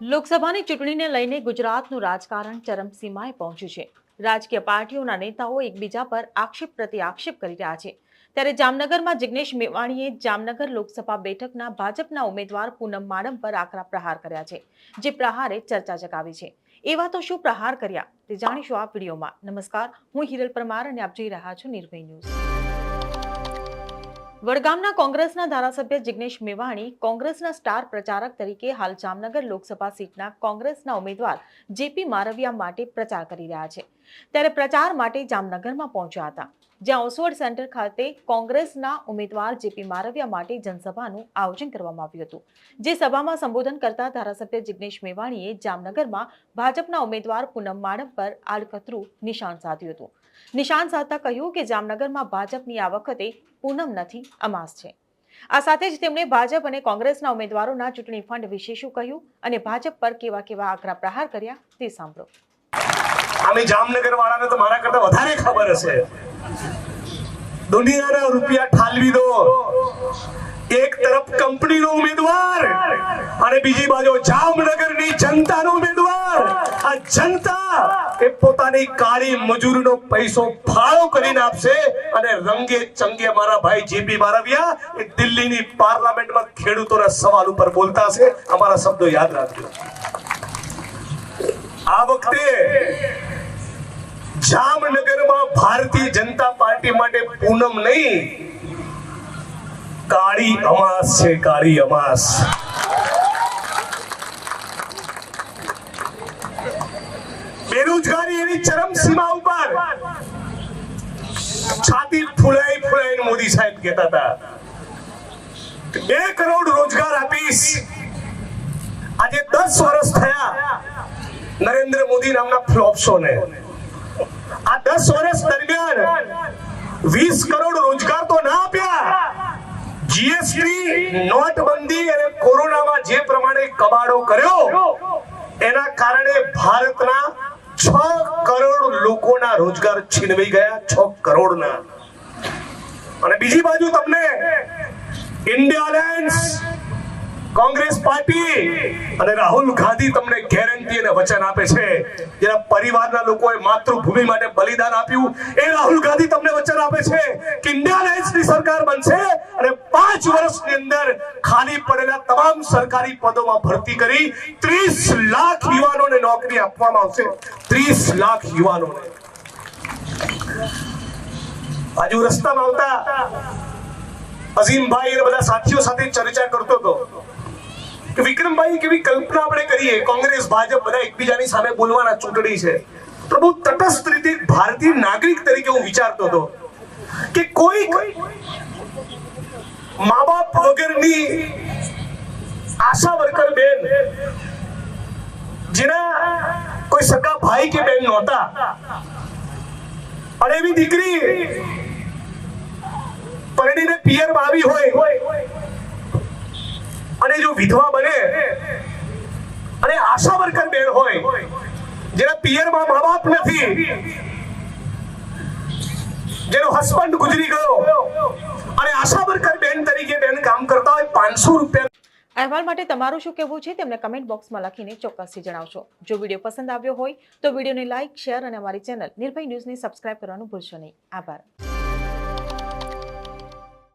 લોકસભાની ચૂંટણીને લઈને ગુજરાતનું રાજકારણ ચરમસીમાએ પહોંચ્યું છે. રાજકીય પાર્ટીઓના નેતાઓ એકબીજા પર આક્ષેપ પ્રતિ આક્ષેપ કરી રહ્યા છે. ત્યારે જામનગરમાં જિગ્નેશ મેવાણીએ જામનગર લોકસભા બેઠકના ભાજપના ઉમેદવાર પૂનમ માડમ પર આકરા પ્રહાર કર્યા છે, જે પ્રહારે ચર્ચા જગાવી છે. એવા તો શું પ્રહાર કર્યા તે જાણીશું આ વિડીયોમાં. નમસ્કાર, હું હિરલ પરમાર અને આપ જોઈ રહ્યા છો નિર્ભય ન્યૂઝ. વડગામના કોંગ્રેસના ધારાસભ્ય જિગ્નેશ મેવાણી કોંગ્રેસના સ્ટાર પ્રચારક તરીકે હાલ જામનગર લોકસભા સીટના કોંગ્રેસના ઉમેદવાર જેપી મારવિયા માટે પ્રચાર કરી રહ્યા છે. ત્યારે પ્રચાર માટે જામનગરમાં પહોંચ્યા હતા. જ્યાં ઓસવડ સેન્ટર ખાતે કોંગ્રેસના ઉમેદવાર જેપી મારવિયા માટે જનસભાનું આયોજન કરવામાં આવ્યું હતું. જે સભામાં સંબોધન કરતા ધારાસભ્ય જિગ્નેશ મેવાણીએ જામનગરમાં ભાજપના ઉમેદવાર પૂનમ માડમ પર આડકતરું નિશાન સાધ્યું હતું. નિશાન સાધતા કહ્યું કે જામનગરમાં ભાજપની આ વખતે પૂનમ નથી, અમાસ છે. આ સાથે જ તેમણે ભાજપ અને કોંગ્રેસના ઉમેદવારોના ચૂંટણી ફંડ વિશે શું કહ્યું અને ભાજપ પર કેવા કેવા આકરા પ્રહાર કર્યા તે સાંભળો. જામનગર વાળાને તો મારા કરતા વધારે ખબર હશે. દુનિયાના રૂપિયા ઠાલવી દો. એક તરફ કંપનીનો ઉમેદવાર અને બીજી બાજુ જામનગરની જનતાનો જનતા એ પોતાની કાળી મજૂરીનો પૈસો ફાળો કરીને આપશે અને રંગે ચંગે મારા ભાઈ જીપી મારવિયા એ દિલ્હીની પાર્લામેન્ટમાં ખેડૂતોના સવાલ ઉપર બોલતા હશે. અમારા શબ્દો યાદ રાખજો. આ વખતે જામનગરમાં ભારતીય જનતા પાર્ટી માટે પૂનમ નહીં, કાળી અમાસ છે, કાળી અમાસ. બેરોજગારી ચરમ સીમા ઉપર. છાતી ફૂલાઈ ફૂલાઈને મોદી સાહેબ કહેતા હતા. બે કરોડ રોજગાર આપીશ. આજે દસ વર્ષ થયા નરેન્દ્ર મોદી નામના ફ્લોપ શો ને. આ દસ વર્ષ દરમિયાન વીસ કરોડ રોજગાર તો ના આપ્યા. જીએસટી નોટબંધી અને કોરોનામાં જે પ્રમાણે કબાડો કર્યો, એના કારણે ભારતના છ કરોડ લોકોના રોજગાર છીનવી ગયા છ કરોડના. અને બીજી બાજુ તમને ઇન્ડિયા કોંગ્રેસ પાર્ટી. અને રાહુલ ગાંધી તમને ગેરંટી અને વચન આપે છે. જેના પરિવારના લોકોએ માતૃભૂમિ માટે બલિદાન આપ્યું. એ રાહુલ ગાંધી તમને વચન આપે છે કે ઇન્ડિયા અલાયન્સની સરકાર બનશે અને પાંચ વર્ષની અંદર ખાલી પડેલા તમામ સરકારી પદોમાં ભરતી કરી ત્રીસ લાખ યુવાનોને નોકરી આપવામાં આવશે. ત્રીસ લાખ યુવાનોને. આજે રસ્તામાં આવતા અઝીમભાઈ અને બધા સાથીઓ સાથે ચર્ચા કરતો હતો. કે વિક્રમભાઈ, કેવી કલ્પના આપણે કરીએ? કોંગ્રેસ, ભાજપ બધા એકબીજાની સામે બોલવાના ચૂંટણી છે. બહુ તટસ્થ રીતે ભારતીય નાગરિક તરીકે હું વિચારતો હતો કે કોઈ મા બાપ વગરની આશા વર્કર બેન, જેના કોઈ સગા ભાઈ કે બેન નહોતા અને એવી દીકરી પરણીને પિયરમાં આવી હોય અને જો વિધવા બને, અને આશા વર્કર બેન હોય, જેના પિયરમાં મા બાપ નથી, જેનો હસબન્ડ ગુજરી ગયો, અને આશા વર્કર બેન તરીકે બેન કામ કરતા હોય પાંચસો રૂપિયા. અહેવાલ માટે તમારું શું કહેવું છે તેમને કમેન્ટ બોક્સમાં લખીને ચોક્કસથી જણાવશો. જો વીડિયો પસંદ આવ્યો હોય તો વિડીયોને લાઇક શેર અને અમારી ચેનલ નિર્ભય ન્યૂઝને સબસ્ક્રાઇબ કરવાનું ભૂલશો નહીં. આભાર.